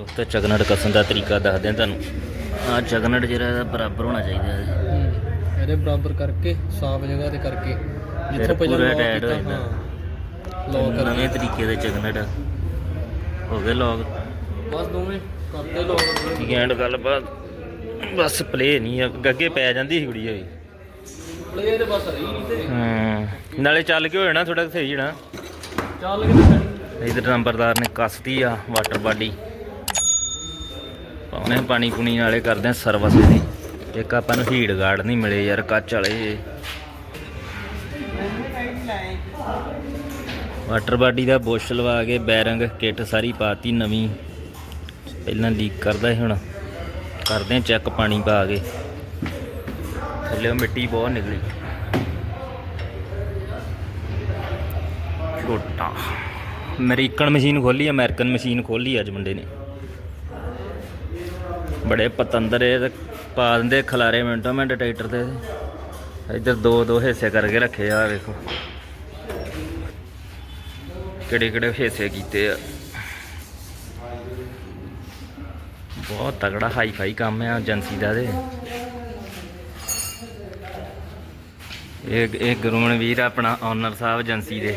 ਦੋਸਤੋ ਚਗਨਟ ਕਸਣ ਦਾ ਤਰੀਕਾ ਦੱਸਦੇ ਆ ਤੁਹਾਨੂੰ। ਆ ਚਗਨਟ ਜਿਹੜਾ ਇਹਦਾ ਬਰਾਬਰ ਹੋਣਾ ਚਾਹੀਦਾ ਹੈ। ਇਹਦੇ ਬਰਾਬਰ ਕਰਕੇ ਸਾਫ਼ ਜਗ੍ਹਾ ਤੇ ਕਰਕੇ ਫਿਰ ਪੂਰਾ lock tight ਹੋ ਕੀਤਾ, ਜਾਂਦਾ। ਹਾਂ ਲੋਕ ਕਰ ਨਵੇਂ ਤਰੀਕੇ ਦੇ ਚਗਨਟ ਹੋ ਗਏ ਲੋਗ ਬਸ ਦੋਵੇਂ ਕਰਦੇ ਲੋਕ ਠੀਕ ਐਂਡ ਗੱਲਬਾਤ ਬਸ ਪਲੇ ਨਹੀਂ ਆ ਗੱਗੇ ਪੈ ਜਾਂਦੀ ਸੀ ਕੁੜੀ ਹੋਈ। ਪਲੇਅਰ ਬਸ ਰਹੀ ਨਹੀਂ ਤੇ। ਹੂੰ ਨਾਲੇ ਚੱਲ ਕੇ ਹੋ ਜਾਣਾ ਥੋੜਾ ਸਹੀ ਜਣਾ। ਚੱਲ ਕੇ ਤੇ ਇਧਰ ਨੰਬਰਦਾਰ ਨੇ ਕੱਸਤੀ ਆ ਵਾਟਰ ਬਾਡੀ ਪਾਉਣੇ ਪਾਣੀ ਪੁਣੀ ਨਾਲੇ ਕਰਦੇ ਆ ਸਰਵਿਸ ਇਹਦੀ। ਇੱਕ ਆਪਾਂ ਨੂੰ ਹੀਟ ਗਾਰਡ ਨਹੀਂ ਮਿਲੇ ਯਾਰ, ਕੱਚ ਵਾਲੇ ਵਾਟਰ ਬਾਡੀ ਦਾ ਬੁਸ਼ ਲਵਾ ਕੇ ਬੈਰੰਗ ਕਿੱਟ ਸਾਰੀ ਪਾਤੀ ਨਵੀਂ। ਪਹਿਲਾਂ ਲੀਕ ਕਰਦਾ ਸੀ ਹੁਣ। ਕਰਦੇ ਆ ਚੈੱਕ ਪਾਣੀ ਪਾ ਕੇ। ਥੱਲੇ ਮਿੱਟੀ ਬਹੁਤ ਨਿਕਲੀ। ਛੋਟਾ। ਅਮਰੀਕਨ ਮਸ਼ੀਨ ਖੋਲੀ, ਅਮਰੀਕਨ ਮਸ਼ੀਨ ਖੋਲੀ ਅੱਜ ਮੁੰਡੇ ਨੇ। ਬੜੇ ਪਤੰਦਰ ਤੇ ਪਾ ਦਿੰਦੇ ਖਲਾਰੇ ਮਿੰਟੋ ਮਿੰਟ ਟਰੈਕਟਰ ਤੇ। ਇੱਧਰ ਦੋ ਦੋ ਹਿੱਸੇ ਕਰਕੇ ਰੱਖੇ ਆ ਵੇਖੋ। ਕਿਹੜੇ ਕਿਹੜੇ ਹਿੱਸੇ ਕੀਤੇ ਆ। ਬਹੁਤ ਤਗੜਾ ਹਾਈ ਫਾਈ ਕੰਮ ਆ ਏਜੰਸੀ ਦਾ ਤੇ। ਇਹ ਇਹ ਗੁਰਮਨ ਵੀਰ ਆਪਣਾ ਓਨਰ ਸਾਹਿਬ ਏਜੰਸੀ ਦੇ।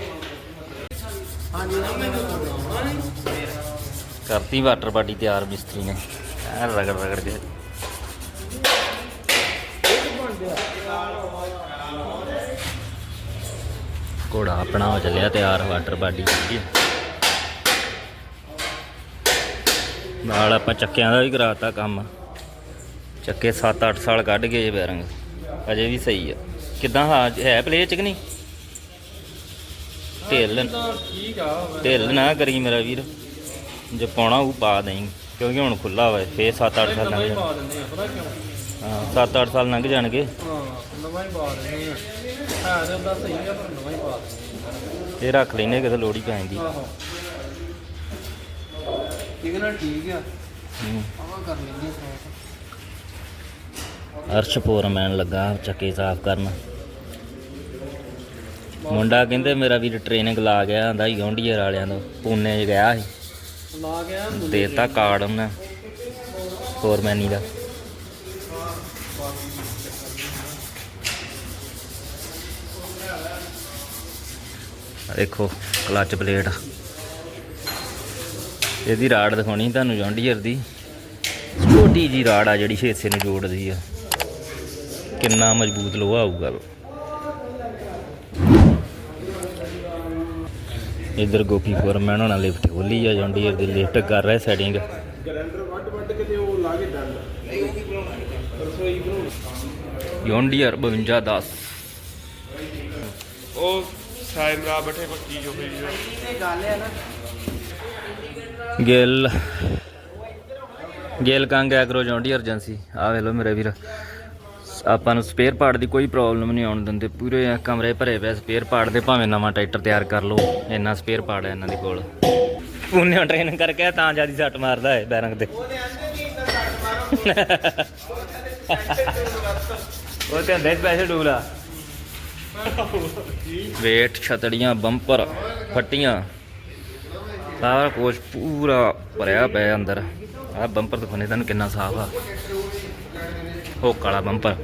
ਕਰਤੀ ਵਾਟਰ ਬਾਡੀ ਤਿਆਰ ਮਿਸਤਰੀ ਨੇ। ਐ ਰਗੜ ਰਗੜ ਕੇ ਘੋੜਾ ਆਪਣਾ ਹੋ ਚੱਲਿਆ ਤਿਆਰ ਵਾਟਰ ਬਾਡੀ ਦੀ ਨਾਲ ਆਪਾਂ ਚੱਕਿਆਂ ਦਾ ਵੀ ਕਰਾਤਾ ਕੰਮ। ਚੱਕੇ 7-8 ਸਾਲ ਕੱਢ ਗਏ ਬੈਰੰਗ। ਅਜੇ ਵੀ ਸਹੀ ਆ। ਕਿਦਾਂ ਹਾਂ? ਹੈ ਪਲੇ ਚ ਕਿ ਨਹੀਂ? ਢਿੱਲ ਠੀਕ ਆ। ਢਿੱਲ ਨਾ ਕਰੀ ਮੇਰਾ ਵੀਰ। ਜੇ ਪਾਉਣਾ ਉਹ ਪਾ ਦੇਈਂ। ਕਿਉਂਕਿ ਹੁਣ ਖੁੱਲਾ ਵਾ ਫੇਰ 7-8 ਸਾਲ ਲੰਘ ਜਾਣਗੇ ਪਾ ਦਿੰਦੇ ਆ ਪਤਾ ਕਿਉਂ ਹਾਂ 7-8 ਸਾਲ ਲੰਘ ਜਾਣਗੇ। ਹਾਂ ਨਵਾਂ ਹੀ ਪਾ ਦਿੰਦੇ ਆ ਹੈ ਤੇ ਉਹਦਾ ਸਹੀ ਆ ਪਰ ਨਵਾਂ ਹੀ ਪਾ ਦਿੰਦੇ ਇਹ ਰੱਖ ਲੈਨੇ ਕਿਤੇ ਲੋੜ ਹੀ ਪੈ ਜਾਂਦੀ। ਆ ਆਹੋ ਠੀਕ ਨਾ ਠੀਕ ਆ ਹੂੰ। ਆਵਾ ਕਰ ਲੈਂਦੇ ਸਾਫ਼ ਅਰਸ਼ ਫੋਰਮੈਨ ਲੱਗਾ ਚੱਕੇ ਸਾਫ਼ ਕਰਨ। ਮੁੰਡਾ ਕਹਿੰਦੇ ਮੇਰਾ ਵੀਰ ਟ੍ਰੇਨਿੰਗ ਲਾ ਗਿਆ, ਆਂਦਾ ਯੌਂਡੀਅਰ ਵਾਲਿਆਂ ਤੋਂ, ਪੂਨੇ 'ਚ ਗਿਆ ਸੀ। ਲਾ ਗਿਆ ਦੇਤਾ ਕਾਰਡ ਉਹਨੇ ਫੋਰਮੈਨੀ ਦਾ। ਦੇਖੋ ਕਲਚ ਪਲੇਟ ਇਹਦੀ ਰਾੜ ਦਿਖਾਉਣੀ ਤੁਹਾਨੂੰ ਜੌਂਡੀਅਰ ਦੀ। ਛੋਟੀ ਜੀ ਰਾੜ ਆ ਜਿਹੜੀ ਹਿੱਸੇ ਨੂੰ ਜੋੜਦੀ ਆ। ਕਿੰਨਾ ਮਜ਼ਬੂਤ ਲੋਹਾ ਆਊਗਾ। ਇਧਰ ਗੋਪੀ ਫੋਰਮੈਨ ਹੋਣਾ ਲਿਫਟ ਖੋਲੀ ਆ ਜੌਂਡੀਅਰ ਦੀ ਲਿਫਟ ਕਰ ਰਿਹਾ ਸੈਟਿੰਗ ਜੌਂਡੀਅਰ 5210 ਉਹ ਸਾਇਮਰਾ ਬੈਠੇ ਪੱਕੀ ਜੋ ਪਈ ਜੋ। Gill. Gill Kang agro John Deere agency ਆ ਮੇਰੇ ਵੀਰ। ਆਪਾਂ ਨੂੰ ਸਪੇਅਰ ਪਾਰਟ ਦੀ ਕੋਈ ਪ੍ਰੋਬਲਮ ਨਹੀਂ ਆਉਣ ਦਿੰਦੇ। ਪੂਰੇ ਕਮਰੇ ਭਰੇ ਪਏ ਸਪੇਅਰ ਪਾਰਟ ਦੇ, ਭਾਵੇਂ ਨਵਾਂ ਟਰੈਕਟਰ ਤਿਆਰ ਕਰ ਲਓ, ਇੰਨਾ ਸਪੇਅਰ ਪਾਰਟ ਹੈ ਇਹਨਾਂ ਦੇ ਕੋਲ। ਪੂਨੇ ਟ੍ਰੇਨਿੰਗ ਕਰਕੇ ਤਾਂ ਜਿਆਦੀ ਸੱਟ ਮਾਰਦਾ ਹੈ ਬੈਰੰਗ ਤੇ। ਉਹ ਤੇ ਹੁੰਦੇ ਸਪੈਸ਼ਲ ਟੂਲ ਵੇਟ ਛਤੜੀਆਂ ਬੰਪਰ ਫੱਟੀਆਂ। ਸਾਰਾ ਕੁਝ ਪੂਰਾ ਭਰਿਆ ਪਿਆ ਅੰਦਰ। ਆਹ ਬੰਪਰ ਦਿਖਾਉਣੇ, ਤੁਹਾਨੂੰ ਕਿੰਨਾ ਸਾਫ਼ ਆ। ਉਹ ਕਾਲਾ ਬੰਪਰ